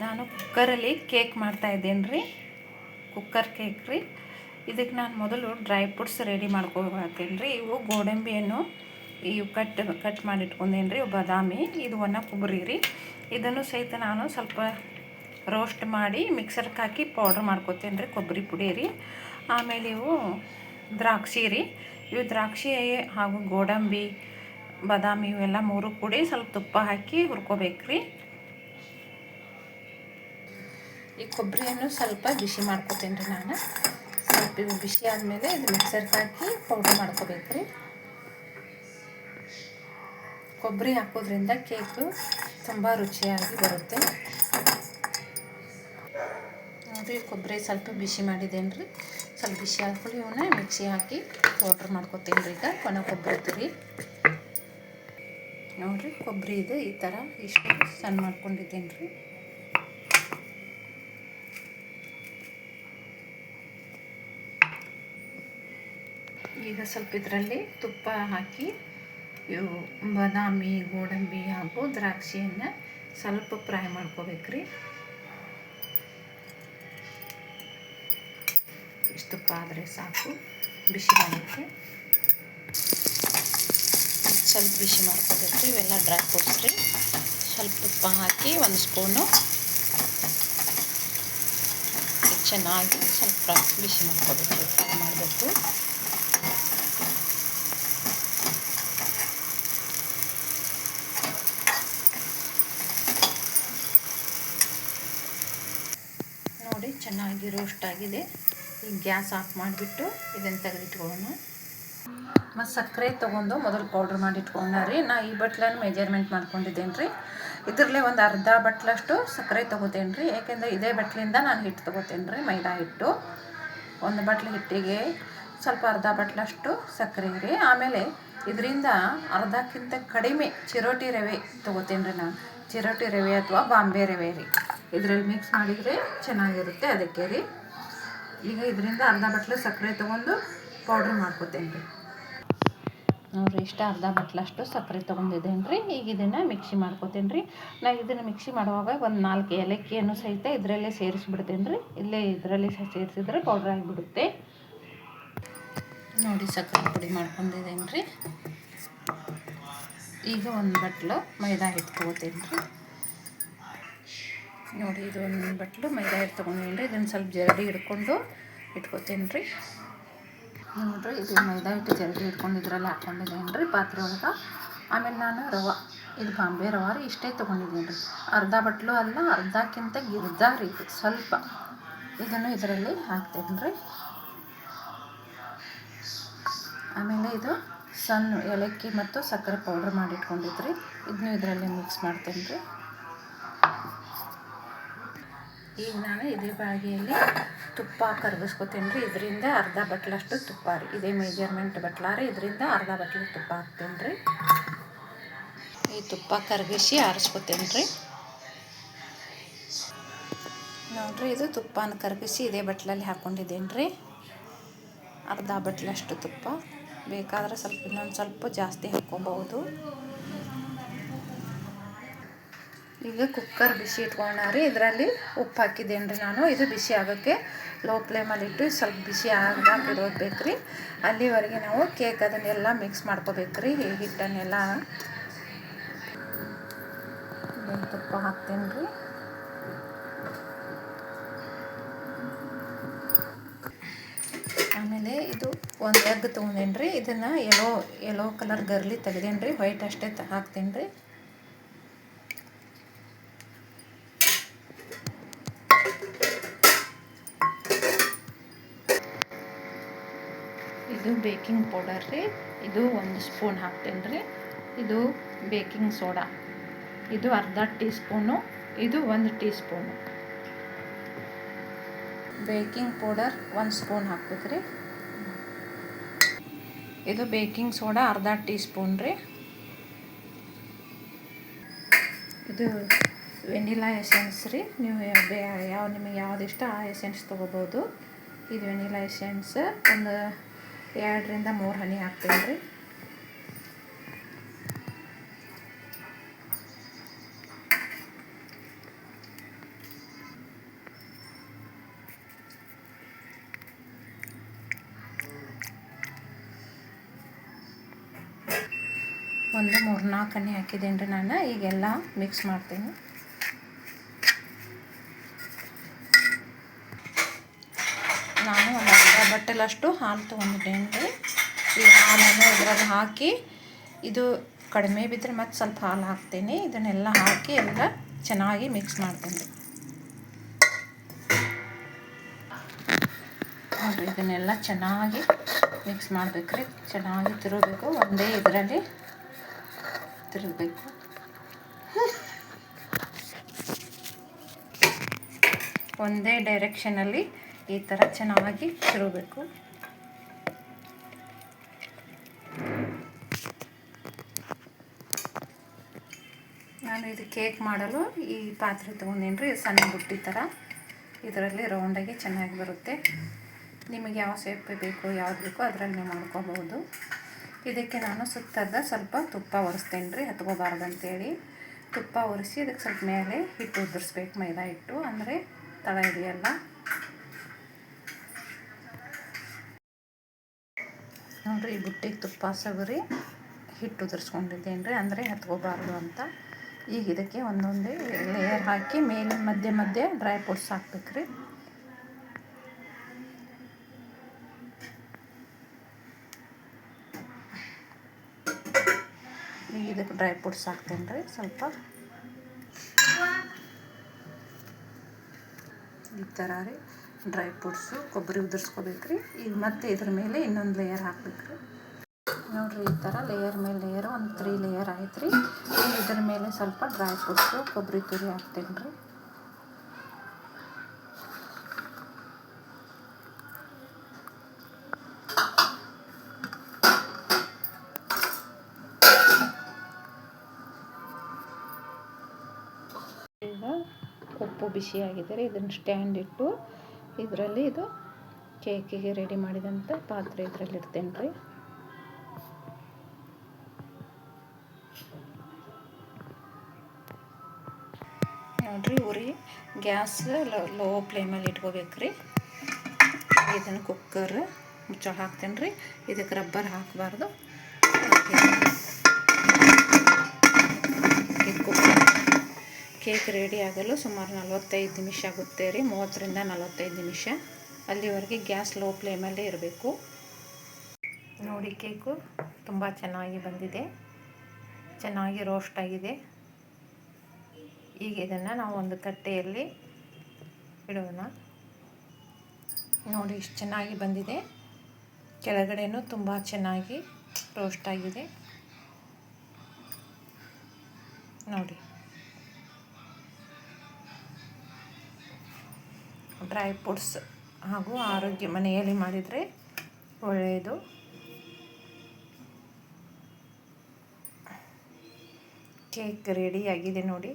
ನಾನು ಕುಕ್ಕರಲ್ಲಿ ಕೇಕ್ ಮಾಡ್ತಾ ಇದ್ದೇನೆ ರೀ. ಕುಕ್ಕರ್ ಕೇಕ್ ರೀ. ಇದಕ್ಕೆ ನಾನು ಮೊದಲು ಡ್ರೈ ಫ್ರೂಟ್ಸ್ ರೆಡಿ ಮಾಡ್ಕೊಳ್ತೇನೆ ರೀ. ಇವು ಗೋಡಂಬಿಯನ್ನು ಇವು ಕಟ್ ಕಟ್ ಮಾಡಿ ಇಟ್ಕೊಂಡೇನಿ ರೀ ಬಾದಾಮಿ, ಇದು ಒಣ ಕೊಬ್ಬರಿ ರೀ. ಇದನ್ನು ಸಹಿತ ನಾನು ಸ್ವಲ್ಪ ರೋಸ್ಟ್ ಮಾಡಿ ಮಿಕ್ಸರ್ಗೆ ಹಾಕಿ ಪೌಡ್ರ್ ಮಾಡ್ಕೊತೇನೆ ರೀ ಕೊಬ್ಬರಿ ಪುಡಿ ರೀ. ಆಮೇಲೆ ಇವು ದ್ರಾಕ್ಷಿ ರೀ. ಇವು ದ್ರಾಕ್ಷಿ ಹಾಗೂ ಗೋಡಂಬಿ, ಬಾದಾಮಿ ಇವೆಲ್ಲ ಮೂರು ಕೂಡಿ ಸ್ವಲ್ಪ ತುಪ್ಪ ಹಾಕಿ ಹುರ್ಕೋಬೇಕು ರೀ. ಈ ಕೊಬ್ಬರಿಯನ್ನು ಸ್ವಲ್ಪ ಬಿಸಿ ಮಾಡ್ಕೊತೀನಿ ರೀ ನಾನು. ಸ್ವಲ್ಪ ಇವು ಬಿಸಿ ಆದಮೇಲೆ ಇದು ಮಿಕ್ಸರ್ಗೆ ಹಾಕಿ ಪೌಡ್ರ್ ಮಾಡ್ಕೋಬೇಕು ರೀ ಕೊಬ್ಬರಿ ಹಾಕೋದ್ರಿಂದ ಕೇಕು ತುಂಬ ರುಚಿಯಾಗಿ ಬರುತ್ತೆ. ನೋಡಿರಿ, ಕೊಬ್ಬರಿ ಸ್ವಲ್ಪ ಬಿಸಿ ಮಾಡಿದ್ದೇನೆ ರೀ ಸ್ವಲ್ಪ ಬಿಸಿ ಹಾಕೊಳ್ಳಿ ಇವನ್ನ ಮಿಕ್ಸಿ ಹಾಕಿ ಪೌಡ್ರ್ ಮಾಡ್ಕೊತೀನಿ ರೀ ಈಗ ಒಣ ಕೊಬ್ಬರಿ. ರೀ ನೋಡಿರಿ, ಕೊಬ್ಬರಿ ಇದೆ ಈ ಥರ ಇಷ್ಟು ಸಣ್ಣ ಮಾಡ್ಕೊಂಡಿದ್ದೀನಿ ರೀ ಈಗ ಸ್ವಲ್ಪ ಇದರಲ್ಲಿ ತುಪ್ಪ ಹಾಕಿ, ಇವು ಬಾದಾಮಿ ಗೋಡಂಬಿ ಹಾಗೂ ದ್ರಾಕ್ಷಿಯನ್ನು ಸ್ವಲ್ಪ ಫ್ರೈ ಮಾಡ್ಕೋಬೇಕ್ರಿ. ಇಷ್ಟು ತುಪ್ಪ ಆದರೆ ಸಾಕು, ಬಿಸಿ ಮಾಡೋಕ್ಕೆ. ಸ್ವಲ್ಪ ಬಿಸಿ ಮಾಡ್ಕೋಬೇಕು ಇವೆಲ್ಲ ಡ್ರೈ ಫ್ರೂಟ್ಸ್ ರೀ. ಸ್ವಲ್ಪ ತುಪ್ಪ ಹಾಕಿ ಒಂದು ಸ್ಪೂನು. ಚೆನ್ನಾಗಿ ಸ್ವಲ್ಪ ಬಿಸಿ ಮಾಡ್ಕೋಬೇಕು, ಫ್ರೈ ಮಾಡಬೇಕು ನೋಡಿ ಚೆನ್ನಾಗಿ ರೋಸ್ಟ್ ಆಗಿದೆ. ಈಗ ಗ್ಯಾಸ್ ಆಫ್ ಮಾಡಿಬಿಟ್ಟು ಇದನ್ನು ತೆಗೆದಿಟ್ಕೊಳ್ಳೋಣ. ಮತ್ತು ಸಕ್ಕರೆ ತೊಗೊಂಡು ಮೊದಲು ಪೌಡ್ರ್ ಮಾಡಿ ರೀ. ನಾ ಈ ಬಟ್ಲನ್ನು ಮೆಜರ್ಮೆಂಟ್ ಮಾಡ್ಕೊಂಡಿದ್ದೇನೆ ರೀ. ಇದರಲ್ಲೇ ಒಂದು ಅರ್ಧ ಬಟ್ಲಷ್ಟು ಸಕ್ಕರೆ ತೊಗೋತೇನೆ ರೀ. ಯಾಕೆಂದರೆ ಇದೇ ಬಟ್ಲಿಂದ ನಾನು ಹಿಟ್ಟು ತೊಗೋತೇನೆ ರೀ, ಮೈದಾ ಹಿಟ್ಟು. ಒಂದು ಬಟ್ಲು ಹಿಟ್ಟಿಗೆ ಸ್ವಲ್ಪ ಅರ್ಧ ಬಟ್ಲಷ್ಟು ಸಕ್ಕರೆ ರೀ. ಆಮೇಲೆ ಇದರಿಂದ ಅರ್ಧಕ್ಕಿಂತ ಕಡಿಮೆ ಚಿರೋಟಿ ರವೆ ತೊಗೋತೇನೆ ರೀ ನಾನು. ಚಿರೋಟಿ ರವೆ ಅಥವಾ ಬಾಂಬೆ ರವೆ ರೀ. ಇದರಲ್ಲಿ ಮಿಕ್ಸ್ ಮಾಡಿದರೆ ಚೆನ್ನಾಗಿರುತ್ತೆ ಅದಕ್ಕೆ ರೀ. ಈಗ ಇದರಿಂದ ಅರ್ಧ ಬಟ್ಲು ಸಕ್ಕರೆ ತೊಗೊಂಡು ಪೌಡ್ರ್ ಮಾಡ್ಕೋತೇನೆ ರೀ. ನೋಡಿರಿ ಇಷ್ಟ ಅರ್ಧ ಬಟ್ಲಷ್ಟು ಸಕ್ಕರೆ ತೊಗೊಂಡಿದ್ದೇನೆ ರೀ. ಈಗ ಇದನ್ನು ಮಿಕ್ಸಿ ಮಾಡ್ಕೋತೇನೆ ರೀ. ನಾ ಇದನ್ನು ಮಿಕ್ಸಿ ಮಾಡುವಾಗ ಒಂದು ನಾಲ್ಕು ಏಲಕ್ಕಿಯನ್ನು ಸಹಿತ ಇದರಲ್ಲೇ ಸೇರಿಸ್ಬಿಡ್ತೇನೆ ರೀ. ಇಲ್ಲೇ ಇದರಲ್ಲಿ ಸೇರಿಸಿದ್ರೆ ಪೌಡ್ರ್ ಆಗಿಬಿಡುತ್ತೆ. ನೋಡಿ ಸಕ್ಕರೆ ಪುಡಿ ಮಾಡ್ಕೊಂಡಿದ್ದೇನೆ ರೀ. ಈಗ ಒಂದು ಬಟ್ಲು ಮೈದಾ ಹಿಟ್ಟು ರೀ. ನೋಡಿ, ಇದು ಒಂದು ಬಟ್ಲು ಮೈದಾ ಹಿಟ್ಟು ತೊಗೊಂಡೇನಿ ರೀ. ಇದನ್ನು ಸ್ವಲ್ಪ ಜರಡಿ ಹಿಡ್ಕೊಂಡು ಇಟ್ಕೋತೀನಿ ರೀ. ನೋಡಿರಿ, ಇದು ಮೈದಾ ಹಿಟ್ಟು ಜರಡಿ ಇಟ್ಕೊಂಡು ಇದರಲ್ಲಿ ಹಾಕ್ಕೊಂಡಿದ್ದೇನೆ ರೀ ಪಾತ್ರೆ ಒಳಗೆ. ಆಮೇಲೆ ನಾನು ರವೆ, ಇದು ಬಾಂಬೆ ರವೆ ರೀ, ಇಷ್ಟೇ ತೊಗೊಂಡಿದ್ದೀನಿ ರೀ. ಅರ್ಧ ಬಟ್ಲು ಅಲ್ಲ, ಅರ್ಧಕ್ಕಿಂತ ಗಿರ್ದ ರೀ ಇದು, ಸ್ವಲ್ಪ. ಇದನ್ನು ಇದರಲ್ಲಿ ಹಾಕ್ತೇನೆ ರೀ. ಆಮೇಲೆ ಇದು ಸಣ್ಣ ಏಲಕ್ಕಿ ಮತ್ತು ಸಕ್ಕರೆ ಪೌಡ್ರ್ ಮಾಡಿ ಇಟ್ಕೊಂಡಿದ್ರಿ ಇದನ್ನು ಇದರಲ್ಲಿ ಮಿಕ್ಸ್ ಮಾಡ್ತೇನೆ ರೀ. ಈಗ ನಾನು ಇದೇ ಬಾಗಿಯಲ್ಲಿ ತುಪ್ಪ ಕರಗಿಸ್ಕೊತೀನಿ ರೀ. ಇದರಿಂದ ಅರ್ಧ ಬಟ್ಲಷ್ಟು ತುಪ್ಪ ರೀ. ಇದೇ ಮೆಜರ್ಮೆಂಟ್ ಬಟ್ಲ ರೀ. ಇದರಿಂದ ಅರ್ಧ ಬಟ್ಲು ತುಪ್ಪ ಹಾಕ್ತೇನೆ ರೀ. ಈ ತುಪ್ಪ ಕರಗಿಸಿ ಆರಿಸ್ಕೊತೀನಿ ರೀ. ನೋಡ್ರಿ, ಇದು ತುಪ್ಪನ ಕರಗಿಸಿ ಇದೇ ಬಟ್ಲಲ್ಲಿ ಹಾಕ್ಕೊಂಡಿದ್ದೇನೆ ರೀ. ಅರ್ಧ ಬಟ್ಲಷ್ಟು ತುಪ್ಪ. ಬೇಕಾದರೆ ಸ್ವಲ್ಪ ಇನ್ನೊಂದು ಸ್ವಲ್ಪ ಜಾಸ್ತಿ ಹಾಕ್ಕೊಬೋದು ಈಗ ಕುಕ್ಕರ್ ಬಿಸಿ ಇಟ್ಕೊಂಡ್ರಿ ಇದರಲ್ಲಿ ಉಪ್ಪು ಹಾಕಿದ್ದೇನೆ ರೀ ನಾನು. ಇದು ಬಿಸಿ ಆಗೋಕ್ಕೆ ಲೋ ಫ್ಲೇಮಲ್ಲಿ ಇಟ್ಟು ಸ್ವಲ್ಪ ಬಿಸಿ ಆಗಾಕ ಇಡೋದು ರೀ ಅಲ್ಲಿವರೆಗೆ ನಾವು ಕೇಕ್ ಅದನ್ನೆಲ್ಲ ಮಿಕ್ಸ್ ಮಾಡ್ಕೋಬೇಕು ರೀ ಹಿಟ್ಟನ್ನೆಲ್ಲ. ತುಪ್ಪ ಹಾಕ್ತೇನೆ ರೀ ಆಮೇಲೆ ಇದು ಒಂದು ಎಗ್ ತೊಗೊಂಡೇನಿ ರೀ ಇದನ್ನು ಎಲ್ಲೋ ಎಲ್ಲೋ ಕಲರ್ ಗರ್ಲಿ ತೆಗ್ದೇನಿ ರೀ ವೈಟ್ ಅಷ್ಟೇ ಹಾಕ್ತೀನಿ ರೀ ಇದು ಬೇಕಿಂಗ್ ಪೌಡರ್ ರೀ. ಇದು ಒಂದು ಸ್ಪೂನ್ ಹಾಕ್ತೇನೆ ರೀ ಇದು ಬೇಕಿಂಗ್ ಸೋಡಾ ಇದು ಅರ್ಧ ಟೀ ಸ್ಪೂನು ಇದು ಒಂದು ಟೀ ಸ್ಪೂನು ಬೇಕಿಂಗ್ ಪೌಡರ್ ಒಂದು ಸ್ಪೂನ್ ಹಾಕ್ಬೇಕು ರೀ ಇದು ಬೇಕಿಂಗ್ ಸೋಡಾ ಅರ್ಧ ಟೀ ಸ್ಪೂನ್ ರೀ. ಇದು ವೆನಿಲಾ ಎಸೆನ್ಸ್ ರೀ. ನೀವು ಯಾವ ನಿಮಗೆ ಯಾವ್ದು ಇಷ್ಟ ಆ ಎಸೆನ್ಸ್ ತೊಗೋಬೋದು. ಇದು ವೆನಿಲಾ ಎಸೆನ್ಸ್ ಒಂದು ಎರಡರಿಂದ ಮೂರು ಹನಿ ಹಾಕ್ತೀನಿ ರೀ. ಒಂದು ಮೂರು ನಾಲ್ಕು ಹನಿ ಹಾಕಿದ್ದೀನಿ ರೀ ನಾನು. ಈಗೆಲ್ಲ ಮಿಕ್ಸ್ ಮಾಡ್ತೀನಿ. ನಾನು ಒಂದು ಅರ್ಧ ಬಟ್ಟೆಲಷ್ಟು ಹಾಲು ತೊಗೊಂಡಿದ್ದೇನೆ ರೀ ಈ ಹಾಲನ್ನು ಇದರಲ್ಲಿ ಹಾಕಿ ಇದು ಕಡಿಮೆ ಬಿದ್ದರೆ ಮತ್ತೆ ಸ್ವಲ್ಪ ಹಾಲು ಹಾಕ್ತೀನಿ. ಇದನ್ನೆಲ್ಲ ಹಾಕಿ ಎಲ್ಲ ಚೆನ್ನಾಗಿ ಮಿಕ್ಸ್ ಮಾಡ್ತೀನಿ. ಇದನ್ನೆಲ್ಲ ಚೆನ್ನಾಗಿ ಮಿಕ್ಸ್ ಮಾಡಬೇಕ್ರಿ. ಚೆನ್ನಾಗಿ ತಿರುಗಬೇಕು. ಒಂದೇ ಇದರಲ್ಲಿ ತಿರುಗಬೇಕು ಒಂದೇ ಡೈರೆಕ್ಷನಲ್ಲಿ ಈ ಥರ ಚೆನ್ನಾಗಿ ತಿರುಗಬೇಕು. ನಾನು ಇದು ಕೇಕ್ ಮಾಡಲು ಈ ಪಾತ್ರೆ ತೊಗೊಂಡೇನಿ ರೀ ಸಣ್ಣ ಬುಟ್ಟಿ ಥರ ಇದರಲ್ಲಿ ರೌಂಡಾಗಿ ಚೆನ್ನಾಗಿ ಬರುತ್ತೆ. ನಿಮಗೆ ಯಾವ ಸೇಪ್ ಬೇಕು, ಯಾವ್ದು ಬೇಕೋ ಅದರಲ್ಲಿ ನೀವು ಮಾಡ್ಕೋಬೋದು ಇದಕ್ಕೆ ನಾನು ಸುತ್ತದ ಸ್ವಲ್ಪ ತುಪ್ಪ ಒರೆಸ್ತೇನೆ ರೀ, ಹತ್ಕೋಬಾರ್ದು ಅಂತೇಳಿ. ತುಪ್ಪ ಒರೆಸಿ ಅದಕ್ಕೆ ಸ್ವಲ್ಪ ಮೇಲೆ ಹಿಟ್ಟು ಉದುರಿಸ್ಬೇಕು, ಮೈದಾ ಹಿಟ್ಟು. ಅಂದರೆ ತಳ ಹಿಡಿಯಲ್ಲ ನೋಡಿರಿ, ಈ ಬುಟ್ಟಿಗೆ ತುಪ್ಪ ಸಗರಿ ಹಿಟ್ಟು ಉದುರಿಸ್ಕೊಂಡಿದ್ದೇನೆ ರೀ, ಅಂದರೆ ಹತ್ಕೋಬಾರ್ದು ಅಂತ. ಈಗ ಇದಕ್ಕೆ ಒಂದೊಂದೇ ಲೇಯರ್ ಹಾಕಿ, ಮೇಲೆ ಮಧ್ಯೆ ಮಧ್ಯೆ ಡ್ರೈ ಫ್ರೂಟ್ಸ್ ಹಾಕ್ಬೇಕು ರೀ ಈಗ ಇದಕ್ಕೆ ಡ್ರೈ ಫ್ರೂಟ್ಸ್ ಹಾಕ್ತೇನೆ ರೀ ಸ್ವಲ್ಪ. ಈ ಥರ ರೀ ಡ್ರೈ ಫ್ರೂಟ್ಸು ಕೊಬ್ಬರಿ ಉದುರಿಸ್ಕೋಬೇಕು ರೀ ಈಗ ಮತ್ತೆ ಇದ್ರ ಮೇಲೆ ಇನ್ನೊಂದು ಲೇಯರ್ ಹಾಕ್ಬೇಕು ರೀ ನೋಡಿರಿ, ಈ ಥರ ಲೇಯರ್ ಮೇಲೆ ಲೇಯರ್ ಒಂದು ತ್ರೀ ಲೇಯರ್ ಆಯ್ತು ರೀ ಇದ್ರ ಮೇಲೆ ಸ್ವಲ್ಪ ಡ್ರೈ ಫ್ರೂಟ್ಸು ಕೊಬ್ಬರಿ ತುರಿ ಹಾಕ್ತೇನೆ ರೀ ಉಪ್ಪು ಬಿಸಿಯಾಗಿದೆ ರೀ ಇದನ್ನು ಸ್ಟ್ಯಾಂಡ್ ಇಟ್ಟು ಇದರಲ್ಲಿ ಇದು ಕೇಕಿಗೆ ರೆಡಿ ಮಾಡಿದಂಥ ಪಾತ್ರೆ ಇದರಲ್ಲಿ ಇಡ್ತೇನೆ ರೀ. ನೋಡ್ರಿ ಉರಿ ಗ್ಯಾಸ್ ಲೋ ಫ್ಲೇಮಲ್ಲಿ ಇಟ್ಕೋಬೇಕು ರೀ. ಇದನ್ನು ಕುಕ್ಕರ್ ಮುಚ್ಚಳ ಹಾಕ್ತೇನೆ ರೀ. ಇದಕ್ಕೆ ರಬ್ಬರ್ ಹಾಕಬಾರ್ದು. ಕೇಕ್ ರೆಡಿ ಆಗಲು ಸುಮಾರು ನಲವತ್ತೈದು ನಿಮಿಷ ಆಗುತ್ತೆ ರೀ, ಮೂವತ್ತರಿಂದ ನಲವತ್ತೈದು ನಿಮಿಷ. ಅಲ್ಲಿವರೆಗೆ ಗ್ಯಾಸ್ ಲೋ ಫ್ಲೇಮಲ್ಲೇ ಇರಬೇಕು. ನೋಡಿ ಕೇಕು ತುಂಬ ಚೆನ್ನಾಗಿ ಬಂದಿದೆ. ಚೆನ್ನಾಗಿ ರೋಸ್ಟ್ ಆಗಿದೆ. ಈಗ ಇದನ್ನು ನಾವು ಒಂದು ತಟ್ಟೆಯಲ್ಲಿ ಇಡೋಣ. ನೋಡಿ ಇಷ್ಟು ಚೆನ್ನಾಗಿ ಬಂದಿದೆ. ಕೆಳಗಡೆನೂ ತುಂಬ ಚೆನ್ನಾಗಿ ರೋಸ್ಟ್ ಆಗಿದೆ. ನೋಡಿ. ಡ್ರೈ ಫ್ರೂಟ್ಸ್ ಹಾಗೂ ಆರೋಗ್ಯ ಮನೆಯಲ್ಲಿ ಮಾಡಿದರೆ ಒಳ್ಳೆಯದು. ಕೇಕ್ ರೆಡಿಯಾಗಿದೆ ನೋಡಿ.